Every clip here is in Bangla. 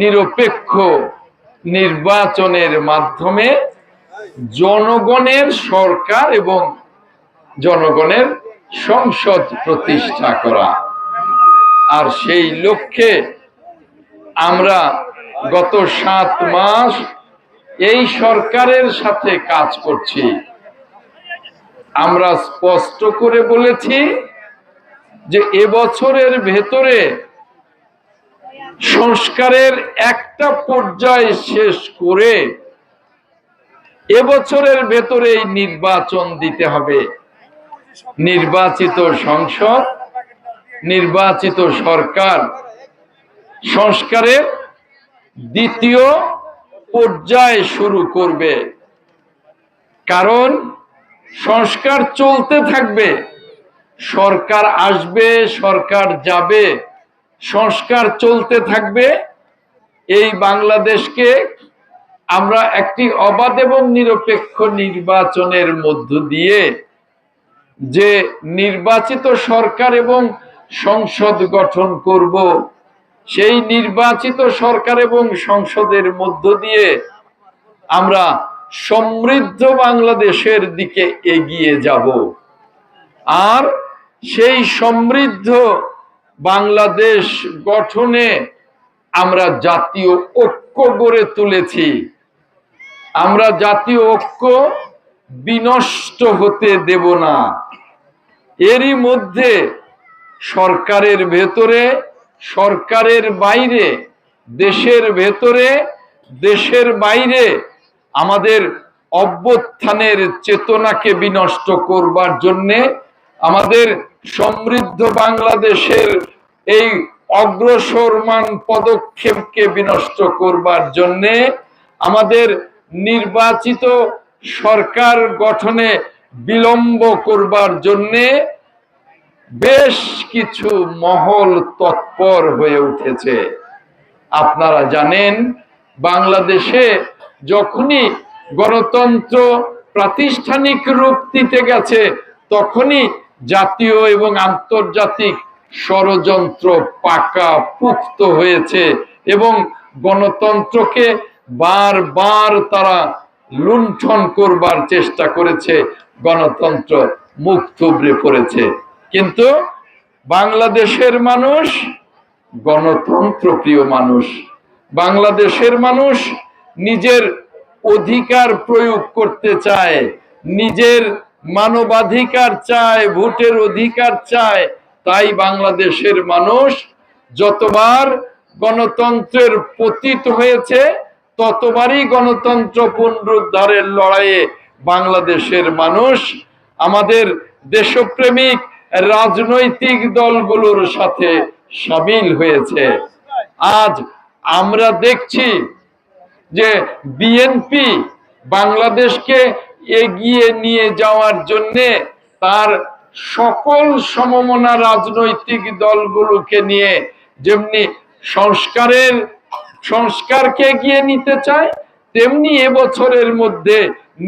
নিরপেক্ষ নির্বাচনের মাধ্যমে জনগণের সরকার এবং জনগণের সংসদ প্রতিষ্ঠা করা। আর সেই লক্ষ্যে আমরা গত সাত মাস এই সরকারের সাথে কাজ করছি। আমরা স্পষ্ট করে বলেছি যে এবছরের ভেতরে সংস্কারের একটা পর্যায় শেষ করে এবছরের ভেতরেই নির্বাচন দিতে হবে। নির্বাচিত সংসদ, নির্বাচিত সরকার, সংস্কারের দ্বিতীয় পর্যায় শুরু করবে। কারণ সংস্কার চলতে থাকবে, সরকার আসবে, সরকার যাবে। সংস্কার চলতে থাকবে। এই বাংলাদেশকে আমরা একটি অবাধ এবং নিরপেক্ষ নির্বাচনের মধ্য দিয়ে যে নির্বাচিত সরকার এবং সংসদ গঠন করব, সেই নির্বাচিত সরকার এবং সংসদের মধ্য দিয়ে আমরা সমৃদ্ধ বাংলাদেশের দিকে এগিয়ে যাব। আর সেই সমৃদ্ধ বাংলাদেশ গঠনে আমরা জাতীয় ঐক্য গড়ে তুলেছি। আমরা জাতীয় ঐক্য বিনষ্ট হতে দেব না। এরই মধ্যে সরকারের ভেতরে, সরকারের বাইরে, দেশের ভেতরে, দেশের বাইরে আমাদের অভ্যুত্থানের চেতনাকে বিনষ্ট করবার জন্যে আমাদের সমৃদ্ধ বাংলাদেশের এই অগ্রসরমান পদক্ষেপকে বিনষ্ট করবার জন্যে আমাদের নির্বাচিত সরকার গঠনে বিলম্ব করবার জন্যে বেশ কিছু মহল তৎপর হয়ে উঠেছে। আপনারা জানেন, বাংলাদেশে যখনই গণতন্ত্র প্রাতিষ্ঠানিক রূপ দিতে গেছে, তখনই জাতীয় এবং আন্তর্জাতিক ষড়যন্ত্র পাকা পুক্ত হয়েছে এবং গণতন্ত্রকে বারবার তারা লুণ্ঠন করবার চেষ্টা করেছে, গণতন্ত্র মুখ থুবড়ে পড়েছে। কিন্তু বাংলাদেশের মানুষ গণতন্ত্র প্রিয় মানুষ। বাংলাদেশের মানুষ নিজের অধিকার প্রয়োগ করতে চায়, নিজের মানবাধিকার চায়, ভোটের অধিকার চায়, তাই বাংলাদেশের মানুষ যতবার গণতন্ত্রের পতিত হয়েছে, ততবারই গণতন্ত্র পুনরুদ্ধারের লড়াইয়ে বাংলাদেশের মানুষ আমাদের দেশপ্রেমিক রাজনৈতিক দলগুলোর সাথে সামিল হয়েছে। আজ আমরা দেখছি যে বিএনপি বাংলাদেশকে এগিয়ে নিয়ে যাওয়ার জন্যে তার সকল সমমনা রাজনৈতিক দলগুলোকে নিয়ে যেমনি সংস্কারের, সংস্কারকে এগিয়ে নিতে চায়, তেমনি এবছরের মধ্যে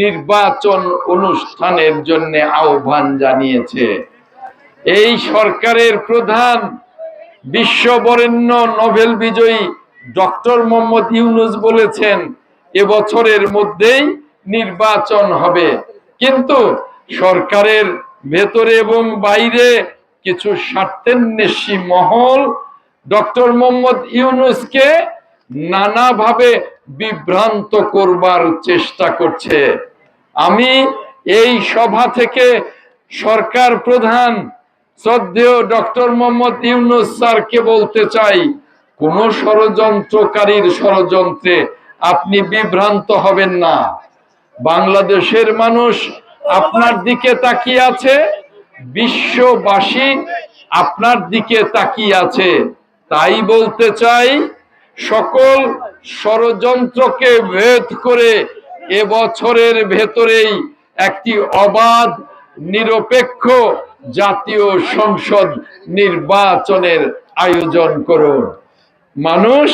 নির্বাচন অনুষ্ঠানের জন্য আহ্বান জানিয়েছে। এই সরকারের প্রধান বিশ্ববরেণ্য নোবেল বিজয়ী ডক্টর মোহাম্মদ ইউনুস বলেছেন, এবছরের মধ্যেই নির্বাচন হবে। কিন্তু সরকারের ভেতরে এবং বাইরে কিছু স্বার্থেন্বেষী মহল ডক্টর মোহাম্মদ ইউনুসকে নানাভাবে বিভ্রান্ত করবার চেষ্টা করছে। আমি এই সভা থেকে সরকার প্রধান শ্রদ্ধেয় ডক্টর মোহাম্মদ ইউনুস স্যারকে বলতে চাই, কোন ষড়যন্ত্রকারীর ষড়যন্ত্রে আপনি বিভ্রান্ত হবেন না। বাংলাদেশের মানুষ আপনার দিকে তাকিয়ে আছে, বিশ্ববাসী আপনার দিকে তাকিয়ে আছে। তাই বলতে চাই, সকল ষড়যন্ত্রকে ভেদ করে এবছরের ভেতরেই একটি অবাধ, নিরপেক্ষ জাতীয় সংসদ নির্বাচনের আয়োজন করুন। মানুষ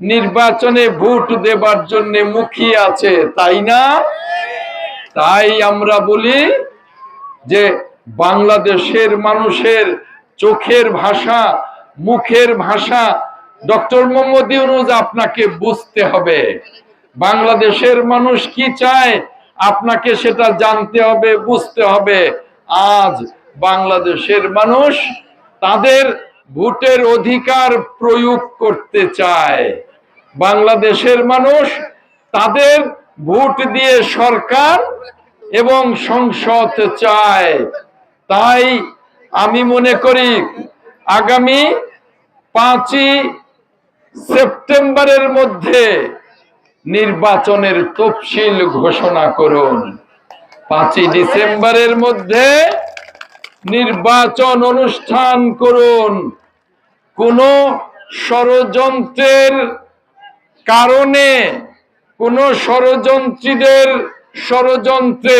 নির্বাচনে ভোট দেবার জন্য মুখিয়ে আছে, তাই না? তাই আমরা বলি যে বাংলাদেশের মানুষের চোখের ভাষা, মুখের ভাষা, ডক্টর মোহাম্মদ ইউনুস আপনাকে বুঝতে হবে। বাংলাদেশের মানুষ কি চায়, আপনাকে সেটা জানতে হবে, বুঝতে হবে। আজ বাংলাদেশের মানুষ তাদের ভোটের অধিকার প্রয়োগ করতে চায়। বাংলাদেশের মানুষ তাদের ভোট দিয়ে সরকার এবং সংসদ চায়। তাই আমি মনে করি আগামী পাঁচই সেপ্টেম্বরের মধ্যে নির্বাচনের তফসিল ঘোষণা করুন। পাঁচই ডিসেম্বরের মধ্যে নির্বাচন অনুষ্ঠান করুন। কোন ষড়যন্ত্রের কারণে, কোন ষড়যন্ত্রীদের ষড়যন্ত্রে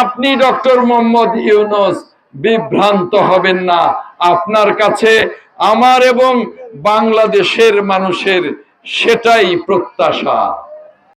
আপনি ডক্টর মোহাম্মদ ইউনুস বিভ্রান্ত হবেন না। আপনার কাছে আমার এবং বাংলাদেশের মানুষের সেটাই প্রত্যাশা।